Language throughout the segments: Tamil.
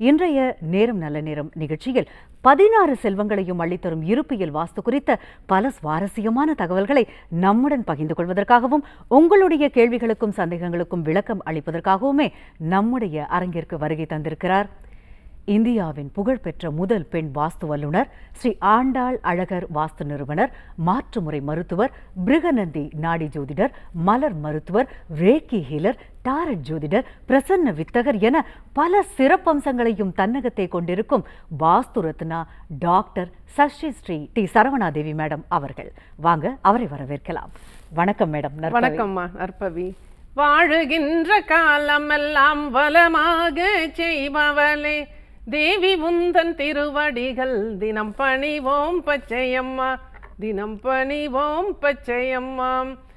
இன்றைய நேரம் நல்ல நேரம் நிகழ்ச்சியில் பதினாறு செல்வங்களையும் அள்ளித்தரும் இருப்பியல் வாஸ்து குறித்த பல சுவாரஸ்யமான தகவல்களை நம்முடன் பகிர்ந்து கொள்வதற்காகவும் உங்களுடைய கேள்விகளுக்கும் சந்தேகங்களுக்கும் விளக்கம் அளிப்பதற்காகவுமே நம்முடைய அரங்கிற்கு வருகை தந்திருக்கிறார். இந்தியாவின் புகழ்பெற்ற முதல் பெண் வாஸ்து வல்லுனர் ஸ்ரீ ஆண்டாள் அழகர் வாஸ்து நிறுவனர் மாற்றுமுறை மருத்துவர் பிருகநந்தி நாடி ஜோதிடர் மலர் மருத்துவர் ரேக்கி ஹீலர் டாரட் ஜோதிடர் பிரசன்ன வித்தகர் என பல சிறப்பம்சங்களையும் தன்னகத்தை கொண்டிருக்கும் Vastu Ratna doctor Shashti Sri D Saravanadevi madam அவர்கள். வாங்க அவரை வரவேற்கலாம். வணக்கம் மேடம் வணக்கம்மா நற்பவி. வாழுகின்ற காலமெல்லாம் வளமாக செய்பவளே. தேவி உந்தன் திருவடிகள் தினம் பணிவோம் பச்சையம்மா. தினம் பணிவோம் பச்சையம்மா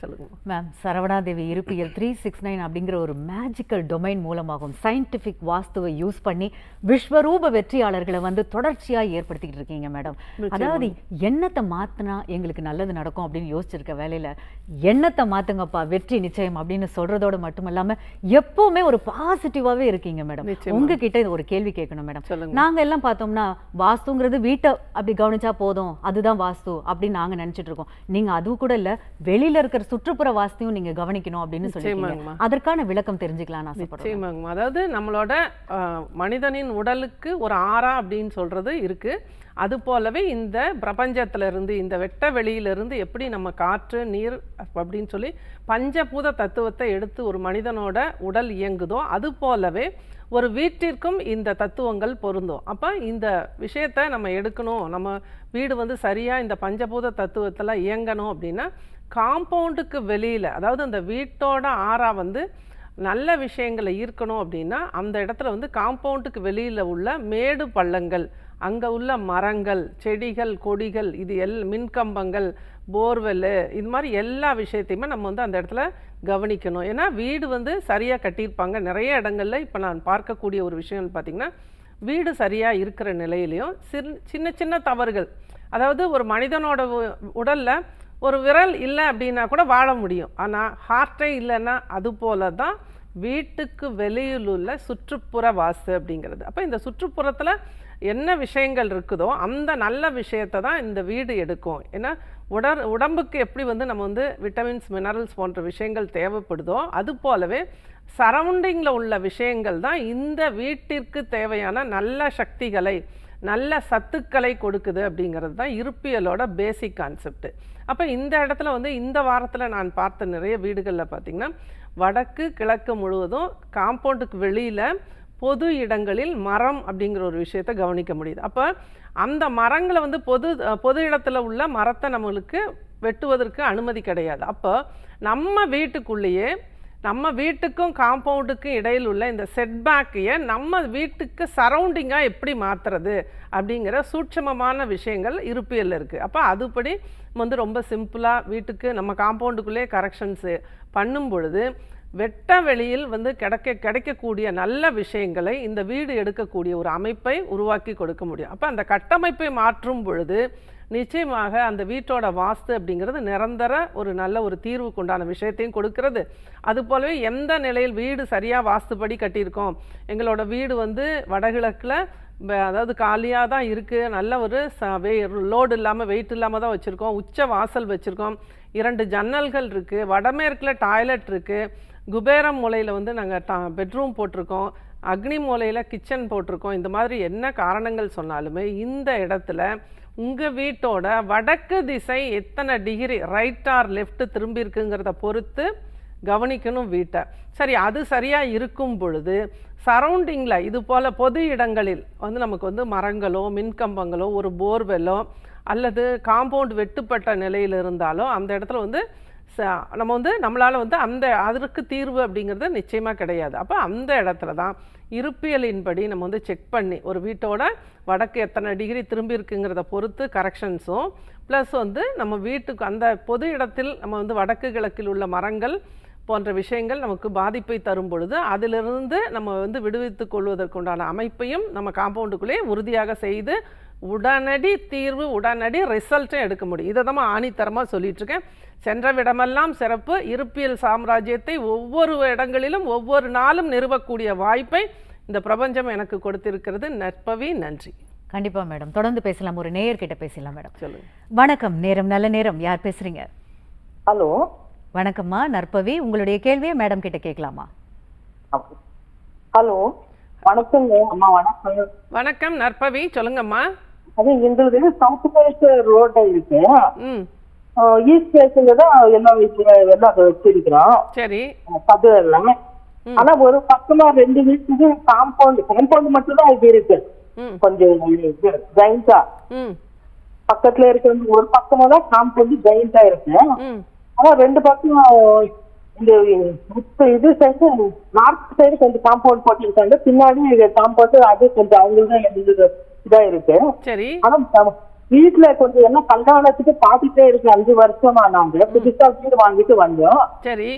சொல்லுங்க. மேம் சரவணாதேவி இருப்பியல் த்ரீ சிக்ஸ் நைன் அப்படிங்கிற ஒரு மேஜிக்கல் டொமைன் மூலமாகவும் சயின்டிஃபிக் வாஸ்துவை யூஸ் பண்ணி விஸ்வரூப வெற்றியாளர்களை வந்து தொடர்ச்சியாக ஏற்படுத்திக்கிட்டு இருக்கீங்க மேடம் அதாவது எண்ணத்தை மாற்றினா எங்களுக்கு நல்லது நடக்கும் அப்படின்னு யோசிச்சிருக்க வேலையில் எண்ணத்தை மாற்றுங்கப்பா வெற்றி நிச்சயம் அப்படின்னு சொல்றதோடு மட்டும் இல்லாமல் எப்பவுமே ஒரு பாசிட்டிவாகவே இருக்கீங்க மேடம். உங்ககிட்ட ஒரு கேள்வி கேட்கணும் மேடம் சொல்லுங்க. நாங்க எல்லாம் பார்த்தோம்னா வாஸ்துங்கிறது வீட்டை அப்படி கவனிச்சா போதும் அதுதான் வாஸ்து அப்படின்னு நாங்க நினைச்சிட்டு இருக்கோம். நீங்க அது கூட இல்ல வெளியில இருக்கிற சுற்றுப்புற வாஸ்துவும் நீங்க கவனிக்கணும் அப்படின்னு நிச்சயமாங்கம்மா. அதற்கான விளக்கம் தெரிஞ்சுக்கலாம்னு ஆசைப்படுறேன். நிச்சயமாங்கம்மா. அதாவது நம்மளோட மனிதனின் உடலுக்கு ஒரு ஆறா அப்படின்னு சொல்றது இருக்கு. அது போலவே இந்த பிரபஞ்சத்துல இருந்து இந்த வெட்ட வெளியிலிருந்து எப்படி நம்ம காற்று நீர் அப்படின்னு சொல்லி பஞ்சபூத தத்துவத்தை எடுத்து ஒரு மனிதனோட உடல் இயங்குதோ அது போலவே ஒரு வீட்டிற்கும் இந்த தத்துவங்கள் பொருந்தும். அப்போ இந்த விஷயத்தை நம்ம எடுக்கணும். நம்ம வீடு வந்து சரியாக இந்த பஞ்சபூத தத்துவத்தில் இயங்கணும் அப்படின்னா காம்பவுண்டுக்கு வெளியில் அதாவது அந்த வீட்டோட ஆறா வந்து நல்ல விஷயங்களை ஈர்க்கணும் அப்படின்னா அந்த இடத்துல வந்து காம்பவுண்டுக்கு வெளியில் உள்ள மேடு பள்ளங்கள் அங்கே உள்ள மரங்கள் செடிகள் கொடிகள் இது எல் மின்கம்பங்கள் போர்வெல்லு இது மாதிரி எல்லா விஷயத்தையுமே நம்ம வந்து அந்த இடத்துல கவனிக்கணும். ஏன்னா வீடு வந்து சரியாக கட்டியிருப்பாங்க. நிறைய இடங்கள்ல இப்போ நான் பார்க்கக்கூடிய ஒரு விஷயம் பார்த்திங்கன்னா வீடு சரியாக இருக்கிற நிலையிலையும் சின் சின்ன சின்ன தவறுகள். அதாவது ஒரு மனிதனோட உ- ஒரு விரல் இல்லை அப்படின்னா கூட வாழ முடியும். ஆனால் ஹார்ட்டே இல்லைன்னா அது போல தான் வீட்டுக்கு வெளியில் உள்ள சுற்றுப்புற வாசு அப்படிங்கிறது. அப்போ இந்த சுற்றுப்புறத்தில் என்ன விஷயங்கள் இருக்குதோ அந்த நல்ல விஷயத்தை தான் இந்த வீடு எடுக்கும். ஏன்னா உடற் உடம்புக்கு எப்படி வந்து நம்ம வந்து விட்டமின்ஸ் மினரல்ஸ் போன்ற விஷயங்கள் தேவைப்படுதோ அது போலவே சரௌண்டிங்கில் உள்ள விஷயங்கள் தான் இந்த வீட்டிற்கு தேவையான நல்ல சக்திகளை நல்ல சத்துக்களை கொடுக்குது அப்படிங்கிறது தான் இருப்பியலோட பேசிக் கான்செப்ட் அப்போ இந்த இடத்துல வந்து இந்த வாரத்தில் நான் பார்த்த நிறைய வீடுகளில் பார்த்தீங்கன்னா வடக்கு கிழக்கு முழுவதும் காம்பவுண்டுக்கு வெளியில் பொது இடங்களில் மரம் அப்படிங்கிற ஒரு விஷயத்தை கவனிக்க முடியுது. அப்போ அந்த மரங்களை வந்து பொது பொது இடத்துல உள்ள மரத்தை நம்மளுக்கு வெட்டுவதற்கு அனுமதி கிடையாது. அப்போ நம்ம வீட்டுக்குள்ளேயே நம்ம வீட்டுக்கும் காம்பவுண்டுக்கும் இடையில் உள்ள இந்த செட்பேக்கையை நம்ம வீட்டுக்கு சரௌண்டிங்காக எப்படி மாற்றுறது அப்படிங்கிற சூட்சமமான விஷயங்கள் இருப்பியல் இருக்குது அப்போ அதுபடி வந்து ரொம்ப சிம்பிளாக வீட்டுக்கு நம்ம காம்பவுண்டுக்குள்ளே கரெக்ஷன்ஸு பண்ணும் பொழுது வெட்ட வெளியில் வந்து கிடைக்க கிடைக்கக்கூடிய நல்ல விஷயங்களை இந்த வீடு எடுக்கக்கூடிய ஒரு அமைப்பை உருவாக்கி கொடுக்க முடியும். அப்போ அந்த கட்டமைப்பை மாற்றும் பொழுது நிச்சயமாக அந்த வீட்டோட வாஸ்து அப்படிங்கிறது நிரந்தர ஒரு நல்ல ஒரு தீர்வுக்கு உண்டான விஷயத்தையும் கொடுக்கிறது. அது போலவே எந்த நிலையில் வீடு சரியாக வாஸ்துப்படி கட்டியிருக்கோம்? எங்களோட வீடு வந்து வடகிழக்கில் அதாவது காலியாக தான் இருக்குது நல்ல ஒரு ச வெ லோடு இல்லாமல் வெயிட் இல்லாமல் தான் வச்சுருக்கோம். உச்ச வாசல் வச்சுருக்கோம். இரண்டு ஜன்னல்கள் இருக்குது வடமேற்கில் டாய்லெட் இருக்குது குபேரம் மூலையில் வந்து நாங்கள் டா பெட்ரூம் போட்டிருக்கோம். அக்னி மூலையில் கிச்சன் போட்டிருக்கோம். இந்த மாதிரி என்ன காரணங்கள் சொன்னாலுமே இந்த இடத்துல உங்கள் வீட்டோட வடக்கு திசை எத்தனை டிகிரி ரைட் ஆர் லெஃப்ட் திரும்பி இருக்குங்கிறத பொறுத்து கவனிக்கணும் வீட்டை. சரி அது சரியாக இருக்கும் பொழுது சரௌண்டிங்கில் இது போல் பொது இடங்களில் வந்து நமக்கு வந்து மரங்களோ மின்கம்பங்களோ ஒரு போர்வெல்லோ அல்லது காம்பவுண்ட் வெட்டுப்பட்ட நிலையில் இருந்தாலோ அந்த இடத்துல வந்து நம்ம வந்து நம்மளால் வந்து அந்த அதற்கு தீர்வு அப்படிங்கிறது நிச்சயமாக கிடையாது. அப்போ அந்த இடத்துல தான் இருப்பியலின்படி நம்ம வந்து செக் பண்ணி ஒரு வீட்டோட வடக்கு எத்தனை டிகிரி திரும்பி இருக்குங்கிறத பொறுத்து கரெக்ஷன்ஸும் ப்ளஸ் வந்து நம்ம வீட்டுக்கு அந்த பொது இடத்தில் நம்ம வந்து வடக்கு கிழக்கில் உள்ள மரங்கள் போன்ற விஷயங்கள் நமக்கு பாதிப்பை தரும் பொழுது அதிலிருந்து நம்ம வந்து விடுவித்துக் கொள்வதற்குண்டான அமைப்பையும் நம்ம காம்பவுண்டுக்குள்ளே உறுதியாக செய்து உடனடி தீர்வு உடனடி ரிசல்ட்டும் எடுக்க முடியும். இதை தான் ஆணித்தரமாக சொல்லிட்டு இருக்கேன் சென்ற விடமெல்லாம் சிறப்பு. இருப்பியல் சாம்ராஜ்யத்தை ஒவ்வொரு இடங்களிலும் ஒவ்வொரு நாளும் நிறுவக்கூடிய வாய்ப்பை இந்த பிரபஞ்சம் எனக்கு கொடுத்திருக்கிறது. நற்பவி நன்றி. கண்டிப்பா மேடம். தொடர்ந்து பேசலாம். ஒரு நேயர்கிட்ட பேசலாம் மேடம். சொல்லுங்க. வணக்கம். நேரம் நல்ல நேரம். யார் பேசுறீங்க? ஹலோ. வணக்கம்மா. நற்பவி உங்களுடைய கேள்வியை மேடம் கிட்ட கேட்கலாமா? ஹலோ. வணக்கம். வணக்கம். நற்பவி சொல்லுங்கம்மா. அது எங்களுது சவுத் வெஸ்ட் ரோடு இருக்கு. ஈஸ்ட் வெஸ்ட்ல தான் எல்லா வீட்டுல எல்லாம் அதை வச்சிருக்கிறோம். சரி. அது எல்லாமே. ஆனா ஒரு பக்கமா ரெண்டு வீட்டுக்கு காம்பவுண்ட் காம்பவுண்ட் மட்டும் தான் இது இருக்கு. கொஞ்சம் ஜெயிண்டா பக்கத்துல இருக்கிறது ஒரு பக்கமா தான் காம்பவுண்ட் ஜெயிண்டா இருக்கு. ஆனா ரெண்டு பக்கம் இந்த இது சைடு நார்த் சைடு கொஞ்சம் காம்பவுண்ட் போட்டிருக்காங்க. பின்னாடி காம்பவுண்ட் அது கொஞ்சம் அவங்களுக்கு இதா இருக்கு. சரி. ஆனா வீட்டுல கொஞ்சம் என்ன கல்யாணத்துக்கு பாத்துட்டே இருக்கு அஞ்சு வருஷமா நாங்க புதுசா வீடு வாங்கிட்டு வந்தோம். சரி.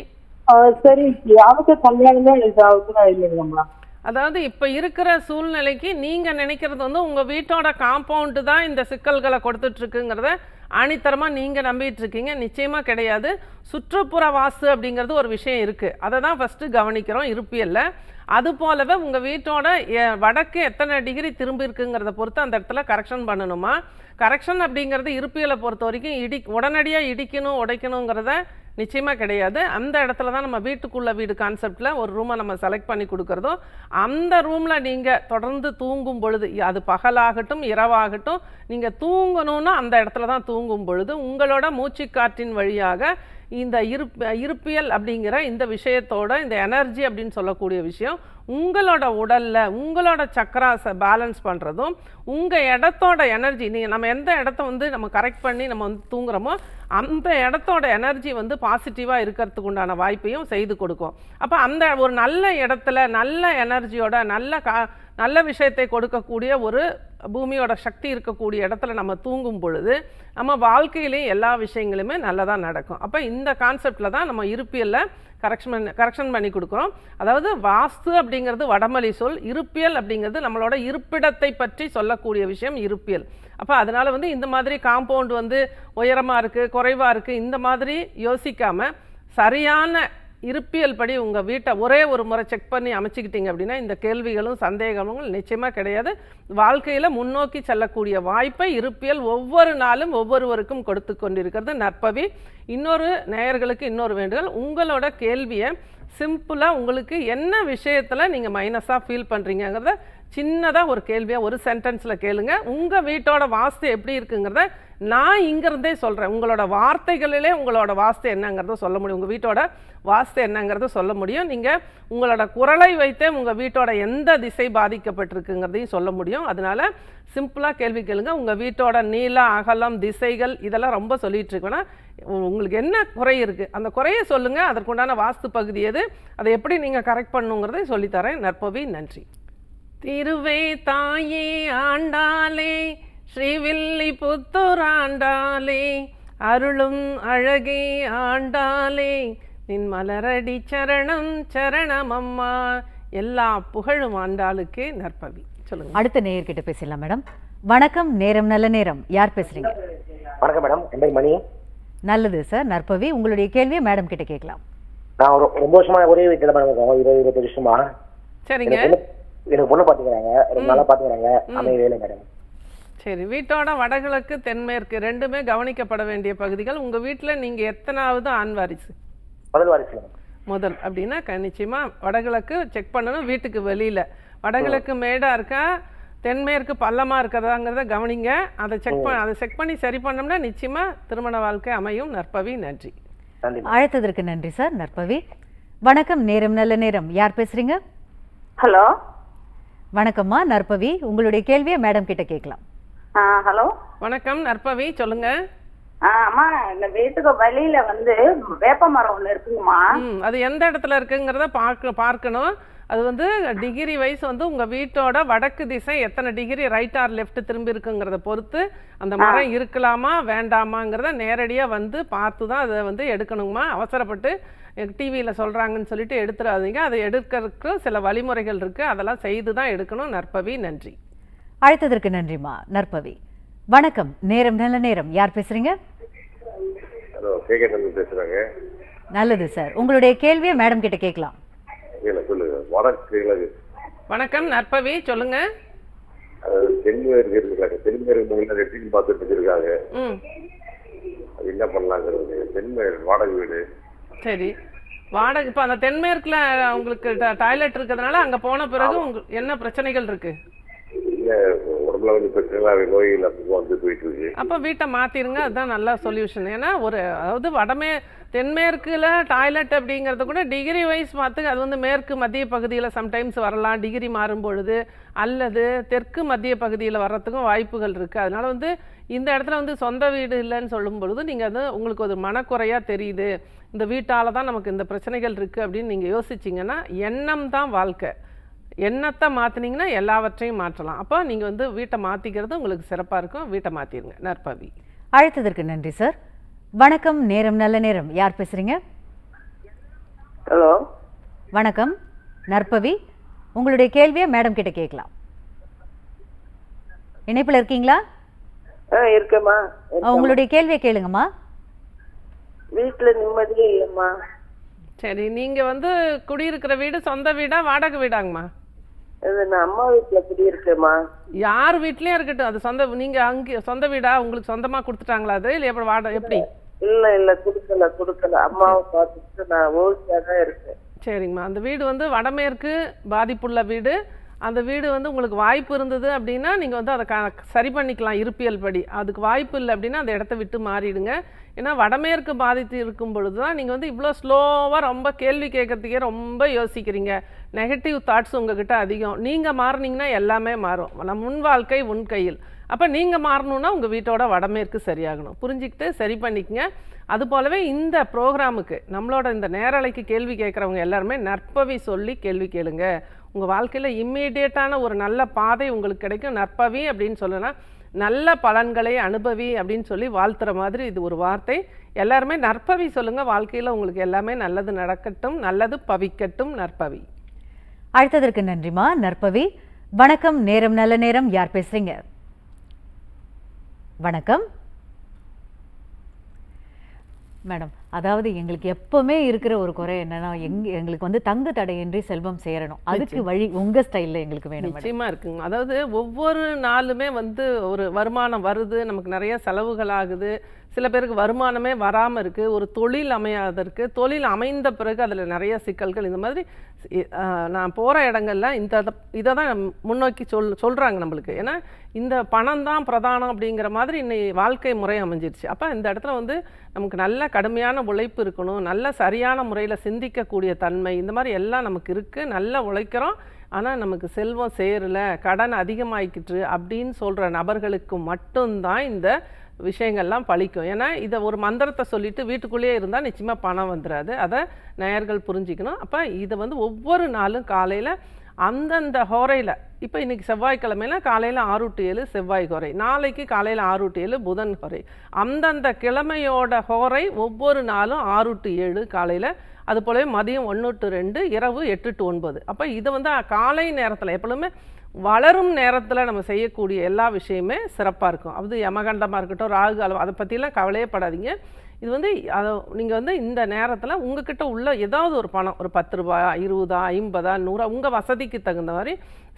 சரி யாருக்கு கல்யாணமே இதாகுதுன்னா இல்லைங்கம்மா அதாவது இப்போ இருக்கிற சூழ்நிலைக்கு நீங்கள் நினைக்கிறது வந்து உங்கள் வீட்டோட காம்பவுண்டு தான் இந்த சிக்கல்களை கொடுத்துட்ருக்குங்கிறத ஆணித்தரமாக நீங்கள் நம்பிட்டு இருக்கீங்க நிச்சயமாக கிடையாது. சுற்றுப்புற வாசு அப்படிங்கிறது ஒரு விஷயம் இருக்குது அதை தான் ஃபஸ்ட்டு கவனிக்கிறோம். இருப்பியல்ல. அது போலவே உங்கள் வீட்டோட எ- வடக்கு எத்தனை டிகிரி திரும்பி இருக்குங்கிறத பொறுத்து அந்த இடத்துல கரெக்ஷன் பண்ணணுமா? கரெக்ஷன் அப்படிங்கிறது இருப்பியலை பொறுத்த வரைக்கும் இடி உடனடியாக இடிக்கணும் உடைக்கணுங்கிறத நிச்சயமாக கிடையாது. அந்த இடத்துல தான் நம்ம வீட்டுக்குள்ள வீடு கான்செப்டில் ஒரு ரூமை நம்ம செலக்ட் பண்ணி கொடுக்குறதோ அந்த ரூமில் நீங்கள் தொடர்ந்து தூங்கும் பொழுது அது பகலாகட்டும் இரவாகட்டும் நீங்கள் தூங்கணும்னா அந்த இடத்துல தான் தூங்கும் பொழுது உங்களோட மூச்சுக்காற்றின் வழியாக இந்த இருப் இருப்பியல் அப்படிங்கிற இந்த விஷயத்தோட இந்த எனர்ஜி அப்படின்னு சொல்லக்கூடிய விஷயம் உங்களோட உடலில் உங்களோட சக்கராஸை பேலன்ஸ் பண்ணுறதும் உங்கள் இடத்தோட எனர்ஜி நீங்கள் நம்ம எந்த இடத்த வந்து நம்ம கரெக்ட் பண்ணி நம்ம வந்து தூங்குறோமோ அந்த இடத்தோட எனர்ஜி வந்து பாசிட்டிவாக இருக்கிறதுக்கு உண்டான வாய்ப்பையும் செய்து கொடுக்கும். அப்போ அந்த ஒரு நல்ல இடத்துல நல்ல எனர்ஜியோட நல்ல கா நல்ல விஷயத்தை கொடுக்கக்கூடிய ஒரு பூமியோட சக்தி இருக்கக்கூடிய இடத்துல நம்ம தூங்கும் பொழுது நம்ம வாழ்க்கையிலேயே எல்லா விஷயங்களுமே நல்லதாக நடக்கும். அப்போ இந்த கான்செப்டில் தான் நம்ம இருப்பியலில் கரெக்ஷன் பண்ணி கரெக்ஷன் பண்ணி கொடுக்குறோம். அதாவது வாஸ்து அப்படிங்கிறது வடமொழி சொல் இருப்பியல் அப்படிங்கிறது நம்மளோட இருப்பிடத்தை பற்றி சொல்லக்கூடிய விஷயம் இருப்பியல். அப்போ அதனால் வந்து இந்த மாதிரி காம்பவுண்ட் வந்து உயரமாக இருக்குது குறைவாக இருக்குது இந்த மாதிரி யோசிக்காமல் சரியான இருப்பியல் படி உங்கள் வீட்டை ஒரே ஒரு முறை செக் பண்ணி அமைச்சிக்கிட்டீங்க அப்படின்னா இந்த கேள்விகளும் சந்தேகமும் நிச்சயமாக கிடையாது. வாழ்க்கையில் முன்னோக்கி செல்லக்கூடிய வாய்ப்பை இருப்பியல் ஒவ்வொரு நாளும் ஒவ்வொருவருக்கும் கொடுத்து கொண்டிருக்கிறது. நற்பவி இன்னொரு நேயர்களுக்கு இன்னொரு வேண்டுதல் உங்களோட கேள்வியை சிம்பிளாக உங்களுக்கு என்ன விஷயத்தில் நீங்கள் மைனஸாக ஃபீல் பண்ணுறீங்கிறத சின்னதாக ஒரு கேள்வியாக ஒரு சென்டென்ஸில் கேளுங்க. உங்கள் வீட்டோட வாஸ்து எப்படி இருக்குங்கிறத நான் இங்கேருந்தே சொல்கிறேன் உங்களோட வார்த்தைகளிலே உங்களோட வாஸ்து என்னங்கிறத சொல்ல முடியும். உங்கள் வீட்டோட வாஸ்து என்னங்கிறத சொல்ல முடியும். நீங்கள் உங்களோட குரலை வைத்தே உங்கள் வீட்டோட எந்த திசை பாதிக்கப்பட்டிருக்குங்கிறதையும் சொல்ல முடியும். அதனால் சிம்பிளாக கேள்வி கேளுங்க. உங்கள் வீட்டோட நீள அகலம் திசைகள் இதெல்லாம் ரொம்ப சொல்லிகிட்டு இருக்கேன்னா உங்களுக்கு என்ன குறை இருக்குது அந்த குறையை சொல்லுங்கள் அதற்குண்டான வாஸ்து பகுதி எது? அதை எப்படி நீங்கள் கரெக்ட் பண்ணுங்கிறதையும் சொல்லித்தரேன். நற்பவி நன்றி. திருவே தாயே ஆண்டாளே ஸ்ரீவில்லி புத்தூர் ஆண்டாளே அருளும் அழகே ஆண்டாளே நின் மலரடி சரணம் சரணம் அம்மா எல்லா புகழும் ஆண்டாளுக்கே நற்பவி. சொல்லுங்க. அடுத்த நேயர்கிட்ட பேசலாம் மேடம். வணக்கம் நேரம் நல்ல நேரம். யார் பேசுறீங்க? வணக்கம் மேடம். என் பேர் மணி. நல்லது சார். நற்பவி உங்களுடைய கேள்வியை மேடம் கிட்ட கேட்கலாம். நான் ஒரு ரொம்ப வருஷமா ஒரே வீட்டில் மேடம் இருக்கோம் இருபது இருபத்தஞ்சு வருஷமா. சரிங்க. எனக்கு பொண்ணு பார்த்துக்கிறாங்க ரொம்ப நாளா பார்த்துக்கிறாங்க அமையவே இல்லை மேடம். சரி வீட்டோட வடகிழக்கு தென்மேற்கு ரெண்டுமே கவனிக்கப்பட வேண்டிய பகுதிகள். உங்கள் வீட்டில் நீங்கள் எத்தனாவது ஆண் வாரிசு? முதல் வாரிசு முதல். அப்படின்னா க நிச்சயமாக வடகிழக்கு செக் பண்ணணும் வீட்டுக்கு வெளியில். வடகிழக்கு மேடாக இருக்கா தென்மேற்கு பள்ளமாக இருக்கிறதாங்கிறத கவனிங்க. அதை செக் பண்ண அதை செக் பண்ணி சரி பண்ணோம்னா நிச்சயமாக திருமண வாழ்க்கை அமையும். நற்பவி நன்றி. நன்றி அழைத்ததற்கு நன்றி சார். நற்பவி. வணக்கம் நேரம் நல்ல நேரம். யார் பேசுறீங்க? ஹலோ? வணக்கம்மா நற்பவி. உங்களுடைய கேள்வியை மேடம் கிட்ட கேட்கலாம். ஹலோ? வணக்கம் நற்பவி சொல்லுங்க. அம்மா இந்த வீட்டுக்கு வெளியில வந்து வேப்ப மரம் ஒன்று இருக்குங்கம்மா. அது எந்த இடத்துல இருக்குங்கிறத பார்க்க பார்க்கணும். அது வந்து டிகிரி வைஸ் வந்து உங்க வீட்டோட வடக்கு திசை எத்தனை டிகிரி ரைட் ஆர் லெஃப்ட் திரும்பி இருக்குங்கிறத பொறுத்து அந்த மரம் இருக்கலாமா வேண்டாமாங்கிறத நேரடியா வந்து பார்த்து தான் அதை வந்து எடுக்கணுங்கம்மா. அவசரப்பட்டு டிவியில் சொல்றாங்கன்னு சொல்லிட்டு எடுத்துடாதீங்க அதை எடுக்கிறதுக்கு சில வழிமுறைகள் இருக்கு. அதெல்லாம் செய்து தான் எடுக்கணும். நற்பவி நன்றி. அழைத்ததற்கு நன்றிம்மா. நற்பவி. வணக்கம். நேரம் நல்ல நேரம். யார் பேசுறீங்க? ஹலோ பேசுறாங்க. நல்லது சார். உங்களுடைய கேள்வியை மேடம் கிட்ட கேட்கலாம். வணக்கம் நற்பவி. சொல்லுங்க. தென்மேற்கு இருக்காங்க தென்மேற்கு முறையில் ரெட்டிங் பார்த்துட்டு இருக்காங்க. ம். அது என்ன பண்ணலாங்கிறது தென்மேற்கு வாடகை வீடு. சரி. வாடகை இப்போ அந்த தென்மேற்குல உங்களுக்கு டாய்லெட் இருக்கிறதுனால அங்க போன பிறகு உங்களுக்கு என்ன பிரச்சனைகள் இருக்கு? உடம்புல கொஞ்சம் பிரச்சனை நோய்கள் அப்போ வந்து போயிட்டு இருக்கு அப்போ வீட்டை மாத்திருங்க அதுதான் நல்ல சொல்யூஷன் ஏன்னா ஒரு அதாவது வடமே தென்மேற்குல டாய்லெட் அப்படிங்கிறது கூட டிகிரி வைஸ் பார்த்து அது வந்து மேற்கு மத்திய பகுதியில் சம்டைம்ஸ் வரலாம். டிகிரி மாறும் பொழுது அல்லது தெற்கு மத்திய பகுதியில் வர்றதுக்கும் வாய்ப்புகள் இருக்குது அதனால வந்து இந்த இடத்துல வந்து சொந்த வீடு இல்லைன்னு சொல்லும் பொழுது நீங்கள் அது உங்களுக்கு ஒரு மனக்குறையாக தெரியுது. இந்த வீட்டால் தான் நமக்கு இந்த பிரச்சனைகள் இருக்குது அப்படின்னு நீங்கள் யோசிச்சிங்கன்னா எண்ணம் தான் வாழ்க்கை. எண்ணத்தை மாற்றினீங்கன்னா எல்லாவற்றையும் மாற்றலாம். அப்போ நீங்கள் வந்து வீட்டை மாற்றிக்கிறது உங்களுக்கு சிறப்பாக இருக்கும். வீட்டை மாற்றிடுங்க நற்பவி. அழைத்ததற்கு நன்றி சார். வணக்கம். நேரம் நல்ல நேரம். யார் பேசுறீங்க? ஹலோ. வணக்கம். நற்பவி உங்களுடைய கேள்வியை மேடம் கிட்ட கேட்கலாம். இணைப்பில் இருக்கீங்களா? ஆ இருக்கேம்மா. உங்களுடைய கேள்வியை கேளுங்கம்மா. வீட்டுல நிம்மதியே இல்லைம்மா. சரி நீங்கள் வந்து குடியிருக்கிற வீடு சொந்த வீடா வாடகை வீடாங்கம்மா? இது நான் அம்மா வீட்டுல குடியிருக்கேம்மா. யார் வீட்லேயும் இருக்கட்டும். அது சொந்த நீங்கள் அங்கே சொந்த வீடா உங்களுக்கு சொந்தமாக கொடுத்துட்டாங்களா அது? இல்லை எப்படி வாடகை எப்படி? இல்ல இல்ல குடுக்கல குடுக்கல. அம்மாவை பார்த்துட்டு நான் ஓசியா தான் இருக்கேன். சரிங்கம்மா. அந்த வீடு வந்து வடமேற்கு பாதிப்புள்ள வீடு. அந்த வீடு வந்து உங்களுக்கு வாய்ப்பு இருந்தது அப்படின்னா நீங்கள் வந்து அதை சரி பண்ணிக்கலாம் இருப்பியல் படி. அதுக்கு வாய்ப்பு இல்லை அப்படின்னா அந்த இடத்த விட்டு மாறிடுங்க. ஏன்னா வடமேற்கு பாதித்து இருக்கும் பொழுது தான் நீங்கள் வந்து இவ்வளோ ஸ்லோவாக ரொம்ப கேள்வி கேட்கறதுக்கே ரொம்ப யோசிக்கிறீங்க. நெகட்டிவ் தாட்ஸ் உங்ககிட்ட அதிகம். நீங்கள் மாறினீங்கன்னா எல்லாமே மாறும். நம்ம முன் வாழ்க்கை உன் கையில். அப்போ நீங்கள் மாறணும்னா உங்கள் வீட்டோட வடமேற்கு சரியாகணும். புரிஞ்சுக்கிட்டு சரி பண்ணிக்கங்க. அது போலவே இந்த ப்ரோக்ராமுக்கு நம்மளோட இந்த நேரலைக்கு கேள்வி கேட்குறவங்க எல்லாருமே நற்பவி சொல்லி கேள்வி கேளுங்க. உங்கள் வாழ்க்கையில் இம்மீடியட்டான ஒரு நல்ல பாதை உங்களுக்கு கிடைக்கும். நற்பவி அப்படின்னு சொல்லலாம் நல்ல பலன்களை அனுபவி அப்படின்னு சொல்லி வாழ்த்துற மாதிரி இது ஒரு வார்த்தை. எல்லாருமே நற்பவி சொல்லுங்கள் வாழ்க்கையில் உங்களுக்கு எல்லாமே நல்லது நடக்கட்டும் நல்லது பவிக்கட்டும் நற்பவி. அழைத்ததற்கு நன்றிம்மா நற்பவி வணக்கம். நேரம் நல்ல நேரம். யார் பேசுறீங்க? வணக்கம். மேடம் அதாவது எங்களுக்கு எப்பவுமே இருக்கிற ஒரு குறை என்னன்னா எங்க எங்களுக்கு வந்து தங்கு தடையின்றி செல்வம் சேரணும். அதுக்கு வழி உங்க ஸ்டைல்ல எங்களுக்கு வேணும் நிச்சயமா இருக்குங்க. அதாவது ஒவ்வொரு நாளுமே வந்து ஒரு வருமானம் வருது நமக்கு நிறைய செலவுகள் ஆகுது. சில பேருக்கு வருமானமே வராமல் இருக்குது ஒரு தொழில் அமையாதற்கு தொழில் அமைந்த பிறகு அதில் நிறைய சிக்கல்கள். இந்த மாதிரி நான் போகிற இடங்கள்ல இந்த இதை தான் முன்னோக்கி சொல் சொல்கிறாங்க நம்மளுக்கு. ஏன்னா இந்த பணம் தான் பிரதானம் அப்படிங்கிற மாதிரி இன்னைக்கு வாழ்க்கை முறை அமைஞ்சிருச்சு. அப்போ இந்த இடத்துல வந்து நமக்கு நல்ல கடுமையான உழைப்பு இருக்கணும் நல்ல சரியான முறையில் சிந்திக்கக்கூடிய தன்மை இந்த மாதிரி எல்லாம் நமக்கு இருக்குது நல்லா உழைக்கிறோம். ஆனால் நமக்கு செல்வம் சேரல கடன் அதிகமாயிக்கிட்டு அப்படின்னு சொல்கிற நபர்களுக்கு மட்டும்தான் இந்த விஷயங்கள்லாம் பழிக்கும். ஏன்னா இதை ஒரு மந்திரத்தை சொல்லிட்டு வீட்டுக்குள்ளேயே இருந்தால் நிச்சயமாக பணம் வந்துடாது அதை நேயர்கள் புரிஞ்சிக்கணும். அப்போ இதை வந்து ஒவ்வொரு நாளும் காலையில் அந்தந்த ஹோரையில் இப்போ இன்றைக்கி செவ்வாய்க்கிழமையில காலையில் ஆறு டு ஏழு செவ்வாய் ஹோரை நாளைக்கு காலையில் ஆறு டு ஏழு புதன் ஹோரை. அந்தந்த கிழமையோட ஹோரை ஒவ்வொரு நாளும் ஆறு டு ஏழு காலையில் அது போலவே மதியம் ஒன்று டு ரெண்டு இரவு எட்டு டு ஒன்பது. அப்போ இதை வந்து காலை நேரத்தில் எப்பொழுதுமே வளரும் நேரத்தில் நம்ம செய்யக்கூடிய எல்லா விஷயமே சிறப்பாக இருக்கும். அது யமகண்டமாக இருக்கட்டும் ராகு காலம் அதை பற்றிலாம் கவலையே படாதீங்க. இது வந்து அதை நீங்கள் வந்து இந்த நேரத்தில் உங்ககிட்ட உள்ள ஏதாவது ஒரு பணம் ஒரு பத்து ரூபாய் இருபதா ஐம்பதா நூறா உங்கள் வசதிக்கு தகுந்த மாதிரி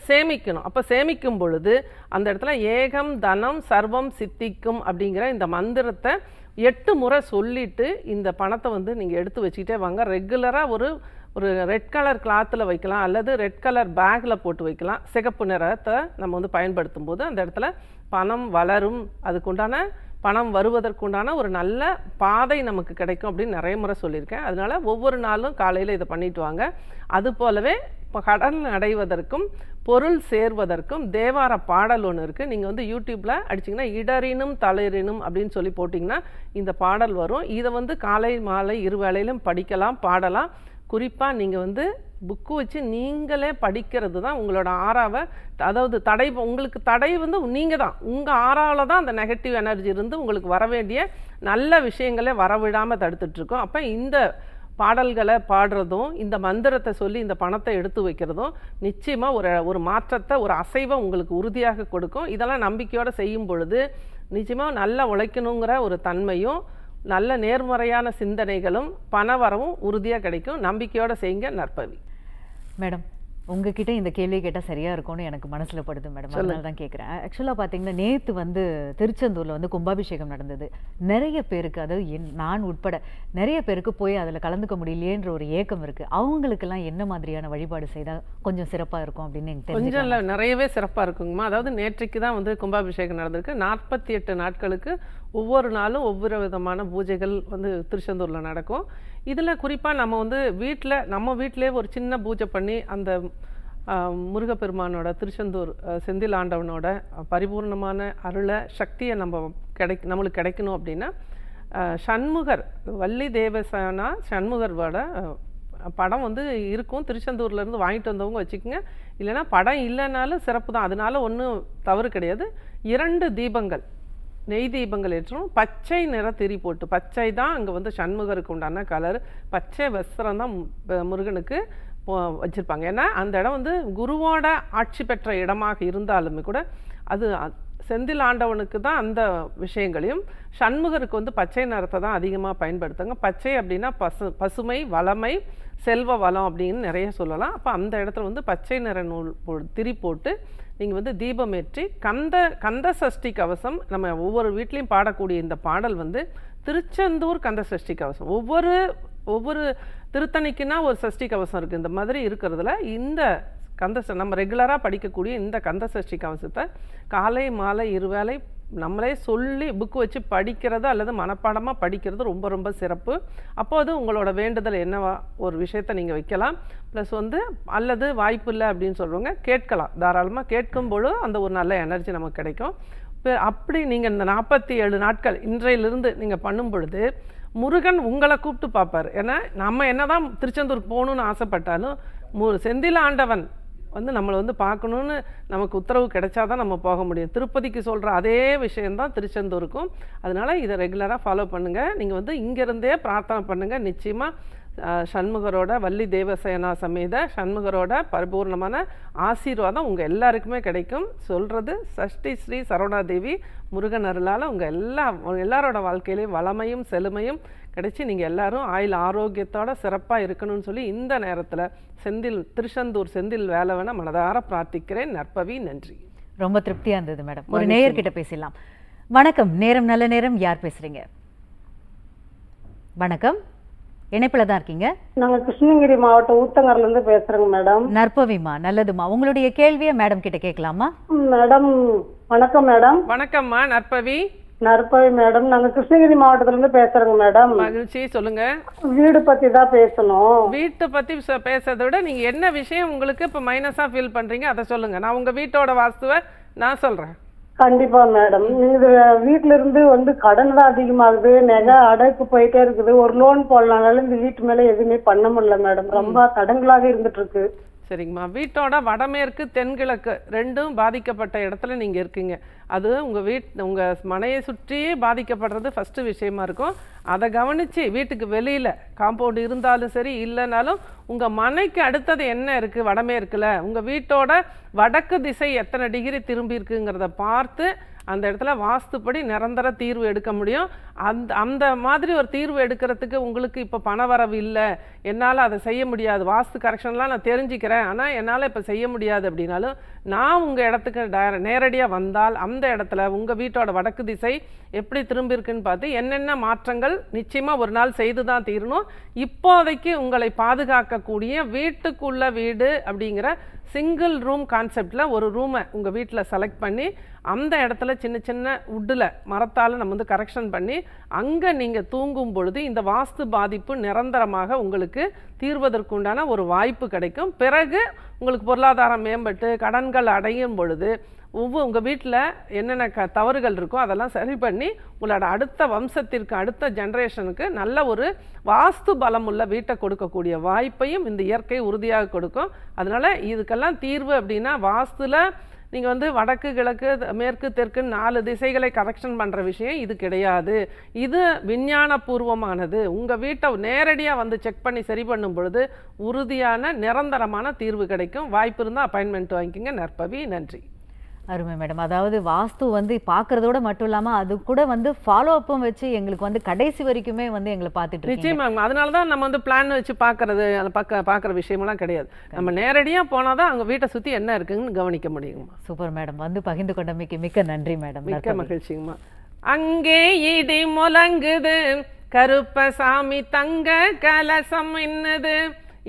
சேமிக்கணும். அப்போ சேமிக்கும் பொழுது அந்த இடத்துல ஏகம் தனம் சர்வம் சித்திக்கும் அப்படிங்கிற இந்த மந்திரத்தை எட்டு முறை சொல்லிட்டு இந்த பணத்தை வந்து நீங்கள் எடுத்து வச்சுக்கிட்டே வாங்க. ரெகுலராக ஒரு ஒரு ரெட் கலர் கிளாத்தில் வைக்கலாம் அல்லது ரெட் கலர் பேக்கில் போட்டு வைக்கலாம். சிகப்பு நிறத்தை நம்ம வந்து பயன்படுத்தும் போது அந்த இடத்துல பணம் வளரும். அதுக்குண்டான பணம் வருவதற்குண்டான ஒரு நல்ல பாதை நமக்கு கிடைக்கும் அப்படின்னு நிறைய முறை சொல்லியிருக்கேன். அதனால ஒவ்வொரு நாளும் காலையில் இதை பண்ணிட்டு வாங்க. அது போலவே இப்போ கடன் அடைவதற்கும் பொருள் சேர்வதற்கும் தேவார பாடல் ஒன்று இருக்குது நீங்கள் வந்து யூடியூப்பில் அடிச்சிங்கன்னா இடரினும் தளரினும் அப்படின்னு சொல்லி போட்டிங்கன்னா இந்த பாடல் வரும். இதை வந்து காலை மாலை இரு வேளையிலும் படிக்கலாம் பாடலாம். குறிப்பாக நீங்கள் வந்து புக்கு வச்சு நீங்களே படிக்கிறது தான் உங்களோட ஆறாவை அதாவது தடை உங்களுக்கு தடை வந்து நீங்கள் தான். உங்கள் ஆறாவில் தான் அந்த நெகட்டிவ் எனர்ஜி இருந்து உங்களுக்கு வர வேண்டிய நல்ல விஷயங்களே வரவிடாமல் தடுத்துட்ருக்கோம் அப்போ இந்த பாடல்களை பாடுறதும் இந்த மந்திரத்தை சொல்லி இந்த பணத்தை எடுத்து வைக்கிறதும் நிச்சயமாக ஒரு ஒரு மாற்றத்தை ஒரு அசைவை உங்களுக்கு உறுதியாக கொடுக்கும். இதெல்லாம் நம்பிக்கையோடு செய்யும் பொழுது நிச்சயமாக நல்லா உழைக்கணுங்கிற ஒரு தன்மையும் நல்ல நேர்மறையான சிந்தனைகளும் பணவரவும் உறுதியாக கிடைக்கும். நம்பிக்கையோடு செய்யுங்க நற்பவி. மேடம் உங்ககிட்ட இந்த கேள்வி கேட்டால் சரியா இருக்கும்னு எனக்கு மனசுல படுது மேடம். அதனால தான் கேட்குறேன் ஆக்சுவலாக பார்த்தீங்கன்னா நேத்து வந்து திருச்செந்தூர்ல வந்து கும்பாபிஷேகம் நடந்தது. நிறைய பேருக்கு அதாவது என் நான் உட்பட நிறைய பேருக்கு போய் அதுல கலந்துக்க முடியலையேன்ற ஒரு ஏக்கம் இருக்கு. அவங்களுக்கெல்லாம் என்ன மாதிரியான வழிபாடு செய்தா கொஞ்சம் சிறப்பா இருக்கும் அப்படின்னு எனக்கு கொஞ்சம் தெரிஞ்சு இல்லை நிறையவே சிறப்பாக இருக்குங்கம்மா. அதாவது நேற்றைக்கு தான் வந்து கும்பாபிஷேகம் நடந்திருக்கு. நாற்பத்தி எட்டு நாட்களுக்கு ஒவ்வொரு நாளும் ஒவ்வொரு விதமான பூஜைகள் வந்து திருச்செந்தூரில் நடக்கும். இதில் குறிப்பாக நம்ம வந்து வீட்டில் நம்ம வீட்டிலே ஒரு சின்ன பூஜை பண்ணி அந்த முருகப்பெருமானோட திருச்செந்தூர் செந்தில் ஆண்டவனோட பரிபூர்ணமான அருளை சக்தியை நம்ம கிடைக் நம்மளுக்கு கிடைக்கணும் அப்படின்னா சண்முகர் வள்ளி தேவசனா சண்முகரோட படம் வந்து இருக்கும். திருச்செந்தூர்லேருந்து வாங்கிட்டு வந்தவங்க வச்சுக்கோங்க. இல்லைன்னா படம் இல்லைனாலும் சிறப்பு தான். அதனால ஒன்றும் தவறு கிடையாது. இரண்டு தீபங்கள். நெய் தீபங்கள் ஏற்றணும். பச்சை நிற திரி போட்டு பச்சை தான் அங்கே வந்து சண்முகருக்கு உண்டான கலர் பச்சை வஸ்திரம் தான் முருகனுக்கு போ- ஏன்னா அந்த இடம் வந்து குருவோட ஆட்சி பெற்ற இடமாக இருந்தாலுமே கூட அது செந்தில் ஆண்டவனுக்கு தான் அந்த விஷயங்களையும் சண்முகருக்கு வந்து பச்சை நிறத்தை தான் அதிகமாக பயன்படுத்துங்க. பச்சை அப்படின்னா பசு பசுமை வளமை செல்வ வளம் அப்படின்னு நிறைய சொல்லலாம். அப்போ அந்த இடத்துல வந்து பச்சை நிற நூல் போ திரி போட்டு நீங்கள் வந்து தீபம் ஏற்றி கந்த கந்த சஷ்டி கவசம் நம்ம ஒவ்வொரு வீட்லேயும் பாடக்கூடிய இந்த பாடல் வந்து திருச்செந்தூர் கந்த சஷ்டி கவசம். ஒவ்வொரு ஒவ்வொரு திருத்தணிக்குன்னா ஒரு சஷ்டி கவசம் இருக்குது இந்த மாதிரி இருக்கிறதுல இந்த கந்த நம்ம ரெகுலராக படிக்கக்கூடிய இந்த கந்த சஷ்டி கவசத்தை காலை மாலை இருவேளை நம்மளே சொல்லி புக்கு வச்சு படிக்கிறது அல்லது மனப்பாடமாக படிக்கிறது ரொம்ப ரொம்ப சிறப்பு. அப்போது உங்களோட வேண்டுதல் என்னவா? ஒரு விஷயத்தை நீங்கள் வைக்கலாம். ப்ளஸ் வந்து அல்லது வாய்ப்பு இல்லை அப்படின்னு சொல்கிறவங்க கேட்கலாம். தாராளமாக கேட்கும் பொழுது அந்த ஒரு நல்ல எனர்ஜி நமக்கு கிடைக்கும். இப்போ அப்படி நீங்கள் இந்த நாற்பத்தி ஏழு நாட்கள் இன்றையிலிருந்து நீங்கள் பண்ணும் பொழுது முருகன் உங்களை கூப்பிட்டு பார்ப்பார். ஏன்னா நம்ம என்ன தான் திருச்செந்தூர் போகணுன்னு ஆசைப்பட்டாலும் மு செந்தில் ஆண்டவன் வந்து நம்மளை வந்து பார்க்கணுன்னு நமக்கு உத்தரவு கிடைச்சாதான் நம்ம போக முடியும். திருப்பதிக்கு சொல்கிற அதே விஷயந்தான் திருச்செந்தூருக்கும். அதனால் இதை ரெகுலராக ஃபாலோ பண்ணுங்கள் நீங்கள் வந்து இங்கேருந்தே பிரார்த்தனை பண்ணுங்கள் நிச்சயமாக சண்முகரோட வள்ளி தேவசேனா சமேத சண்முகரோட பரிபூர்ணமான ஆசீர்வாதம் உங்கள் எல்லாருக்குமே கிடைக்கும். சொல்கிறது சஷ்டி ஸ்ரீ சரவணாதேவி முருகன் அருளால் உங்கள் எல்லா எல்லாரோட வாழ்க்கையிலையும் வளமையும் செழுமையும் கிடைச்சி நீங்கள் எல்லாரும் ஆயுள் ஆரோக்கியத்தோட சிறப்பாக இருக்கணும்னு சொல்லி இந்த நேரத்தில் செந்தில் திருச்செந்தூர் செந்தில் வேலவனை மனதார பிரார்த்திக்கிறேன். நற்பவி நன்றி. ரொம்ப திருப்தியா இருந்தது மேடம். ஒரு நேயர்கிட்ட பேசலாம் வணக்கம். நேரம் நல்ல நேரம். யார் பேசுறீங்க? வணக்கம். இணைப்புல தான் இருக்கீங்க? நாங்க கிருஷ்ணகிரி மாவட்டம் ஊத்தங்கர்ல இருந்து பேசுறேங்க மேடம். நற்பவிமா நல்லதுமா உங்களுடைய கேள்வியை மேடம் கிட்ட கேட்கலாமா? மேடம் வணக்கம் மேடம். வணக்கம்மா நற்பவி. நற்பவி மேடம். நாங்க கிருஷ்ணகிரி மாவட்டத்துல இருந்து பேசுறோங்க மேடம். மகிழ்ச்சி சொல்லுங்க. வீடு பத்தி தான் பேசணும். வீட்டை பற்றி பேசுறதை விட நீங்கள் என்ன விஷயம் உங்களுக்கு இப்போ மைனஸாக ஃபீல் பண்ணுறீங்க அதை சொல்லுங்கள் நான் உங்கள் வீட்டோட வாஸ்துவை நான் சொல்கிறேன் கண்டிப்பா மேடம். இது வீட்ல இருந்து வந்து கடன் தான் அதிகமாகுது. நகை அடைப்பு போயிட்டே இருக்குது. ஒரு லோன் போடலாம்னாலும் இந்த வீட்டு மேல எதுவுமே பண்ண முடியல மேடம். ரொம்ப தடங்களாக இருந்துட்டு இருக்கு சரிங்கம்மா. வீட்டோட வடமேற்கு தென்கிழக்கு ரெண்டும் பாதிக்கப்பட்ட இடத்துல நீங்கள் இருக்கீங்க. அது உங்கள் வீட் உங்கள் மனையை சுற்றியே பாதிக்கப்படுறது ஃபஸ்ட்டு விஷயமா இருக்கும். அதை கவனித்து வீட்டுக்கு வெளியில் காம்பவுண்ட் இருந்தாலும் சரி இல்லைனாலும் உங்கள் மனைக்கு அடுத்தது என்ன இருக்குது வடமேற்கில்? உங்கள் வீட்டோட வடக்கு திசை எத்தனை டிகிரி திரும்பி இருக்குங்கிறத பார்த்து அந்த இடத்துல வாஸ்துப்படி நிரந்தர தீர்வு எடுக்க முடியும். அந்த அந்த மாதிரி ஒரு தீர்வு எடுக்கிறதுக்கு உங்களுக்கு இப்போ பணவரவு இல்லை. என்னால் அதை செய்ய முடியாது. வாஸ்து கரெக்ஷன்லாம் நான் தெரிஞ்சுக்கிறேன். ஆனால் என்னால் இப்போ செய்ய முடியாது அப்படின்னாலும் நான் உங்கள் இடத்துக்கு டே- நேரடியாக வந்தால் அந்த இடத்துல உங்கள் வீட்டோட வடக்கு திசை எப்படி திரும்பியிருக்குன்னு பார்த்து என்னென்ன மாற்றங்கள் நிச்சயமாக ஒரு நாள் செய்து தான் தீரணும். இப்போதைக்கு உங்களை பாதுகாக்கக்கூடிய வீட்டுக்குள்ள வீடு அப்படிங்கிற சிங்கிள் ரூம் கான்செப்டில் ஒரு ரூமை உங்கள் வீட்டில் செலக்ட் பண்ணி அந்த இடத்துல சின்ன சின்ன உட்டில் மரத்தால் நம்ம வந்து கரெக்ஷன் பண்ணி அங்கே நீங்கள் தூங்கும் பொழுது இந்த வாஸ்து பாதிப்பு நிரந்தரமாக உங்களுக்கு தீர்வதற்குண்டான ஒரு வாய்ப்பு கிடைக்கும். பிறகு உங்களுக்கு பொருளாதாரம் மேம்பட்டு கடன்கள் அடையும் பொழுது ஒவ்வொரு உங்கள் வீட்டில் என்னென்ன க தவறுகள் இருக்கோ அதெல்லாம் சரி பண்ணி உங்களோட அடுத்த வம்சத்திற்கு அடுத்த ஜென்ரேஷனுக்கு நல்ல ஒரு வாஸ்து பலம் உள்ள வீட்டை கொடுக்கக்கூடிய வாய்ப்பையும் இந்த இயற்கை உறுதியாக கொடுக்கும். அதனால் இதுக்கெல்லாம் தீர்வு அப்படின்னா வாஸ்துல நீங்கள் வந்து வடக்கு கிழக்கு மேற்கு தெற்கு நாலு திசைகளை கரெக்ஷன் பண்ணுற விஷயம் இது கிடையாது. இது விஞ்ஞானபூர்வமானது. உங்கள் வீட்டை நேரடியாக வந்து செக் பண்ணி சரி பண்ணும் பொழுது உறுதியான நிரந்தரமான தீர்வு கிடைக்கும். வாய்ப்பு இருந்தால் அப்பாயின்மெண்ட் வாங்கிக்கோங்க. நற்பவி நன்றி. அருமை மேடம் அதாவது வாஸ்து வந்து பார்க்கறதோட மட்டும் இல்லாம அது கூட வந்து ஃபாலோ அப்பும் வச்சு எங்களுக்கு வந்து கடைசி வரைக்குமே வந்து எங்களை பார்த்துட்டு நிச்சயமா அதனால தான் நம்ம வந்து பிளான் வச்சு பார்க்கறது அந்த பக்க பார்க்குற விஷயமெல்லாம் கிடையாது. நம்ம நேரடியாக போனால் தான் அவங்க வீட்டை சுற்றி என்ன இருக்குன்னு கவனிக்க முடியுங்கம்மா சூப்பர் மேடம் வந்து பகிர்ந்து கொண்டமைக்கு மிக்க நன்றி மேடம் மிக்க மகிழ்ச்சிங்கம்மா அங்கே இடி முழங்குது கருப்பசாமி தங்க கலசம் என்னது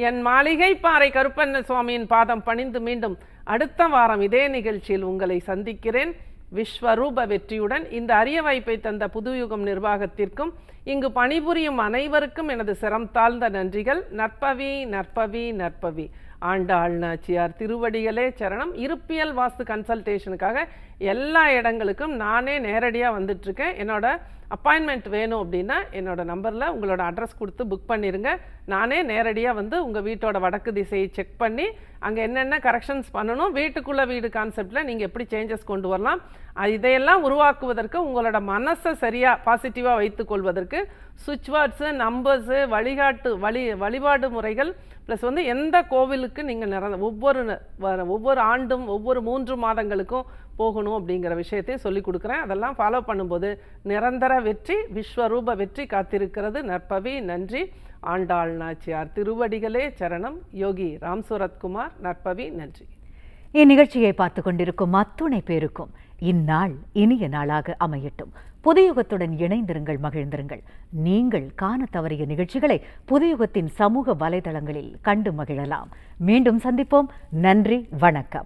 என் மாளிகை பாறை கருப்பண்ண சுவாமியின் பாதம் பணிந்து மீண்டும் அடுத்த வாரம் இதே நிகழ்ச்சியில் உங்களை சந்திக்கிறேன். விஸ்வரூப வெற்றியுடன் இந்த அரிய வாய்ப்பை தந்த புதுயுகம் நிர்வாகத்திற்கும் இங்கு பணிபுரியும் அனைவருக்கும் எனது சிரம் தாழ்ந்த நன்றிகள். நற்பவி நற்பவி நற்பவி. ஆண்டாள் நாச்சியார் திருவடிகளே சரணம். இருப்பியல் வாஸ்து கன்சல்டேஷனுக்காக எல்லா இடங்களுக்கும் நானே நேரடியாக வந்துட்டுருக்கேன் என்னோட அப்பாயின்மெண்ட் வேணும் அப்படின்னா என்னோட நம்பரில் உங்களோட அட்ரஸ் கொடுத்து புக் பண்ணிடுங்க நானே நேரடியாக வந்து உங்கள் வீட்டோட வடக்கு திசையை செக் பண்ணி அங்கே என்னென்ன கரெக்ஷன்ஸ் பண்ணணும் வீட்டுக்குள்ளே வீடு கான்செப்டில் நீங்கள் எப்படி சேஞ்சஸ் கொண்டு வரலாம் இதையெல்லாம் உருவாக்குவதற்கு உங்களோட மனசை சரியாக பாசிட்டிவாக வைத்துக்கொள்வதற்கு சுவிட்ச் வேர்ட்ஸு நம்பர்ஸு வழிகாட்டு வழி வழிபாடு முறைகள் ப்ளஸ் வந்து எந்த கோவிலுக்கு நீங்கள் நிறந்த ஒவ்வொரு ந- வர- ஒவ்வொரு ஆண்டும் ஒவ்வொரு மூன்று மாதங்களுக்கும் போகணும் அப்படிங்கிற விஷயத்தையும் சொல்லி கொடுக்குறேன். அதெல்லாம் ஃபாலோ பண்ணும்போது நிரந்தர வெற்றி விஸ்வரூப வெற்றி காத்திருக்கிறது. நற்பவி நன்றி. ஆண்டாள் நாச்சியார் திருவடிகளே சரணம். யோகி ராம் சூரத்குமார் நற்பவி நன்றி. இந்நிகழ்ச்சியை பார்த்து கொண்டிருக்கும் அத்துணை பேருக்கும் இந்நாள் இனிய நாளாக அமையட்டும். புதுயுகத்துடன் இணைந்திருங்கள் மகிழ்ந்திருங்கள். நீங்கள் காண தவறிய நிகழ்ச்சிகளை புதுயுகத்தின் சமூக வலைதளங்களில் கண்டு மகிழலாம். மீண்டும் சந்திப்போம். நன்றி வணக்கம்.